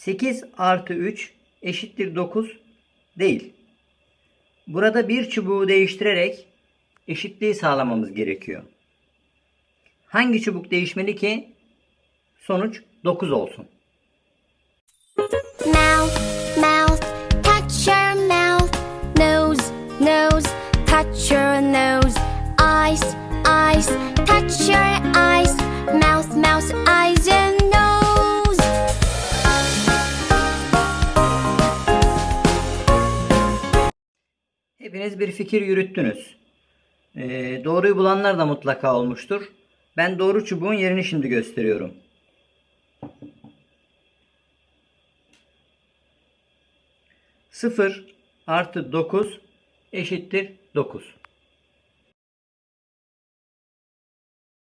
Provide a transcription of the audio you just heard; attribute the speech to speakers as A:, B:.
A: 8 artı 3 eşittir 9 değil. Burada bir çubuğu değiştirerek eşitliği sağlamamız gerekiyor. Hangi çubuk değişmeli ki sonuç 9 olsun?
B: Mouth, mouth, touch your mouth. Nose, nose, touch your nose. Eyes, eyes, touch your
A: Hepiniz bir fikir yürüttünüz. Ee, doğruyu bulanlar da mutlaka olmuştur. Ben doğru çubuğun yerini şimdi gösteriyorum. Sıfır artı dokuz eşittir dokuz.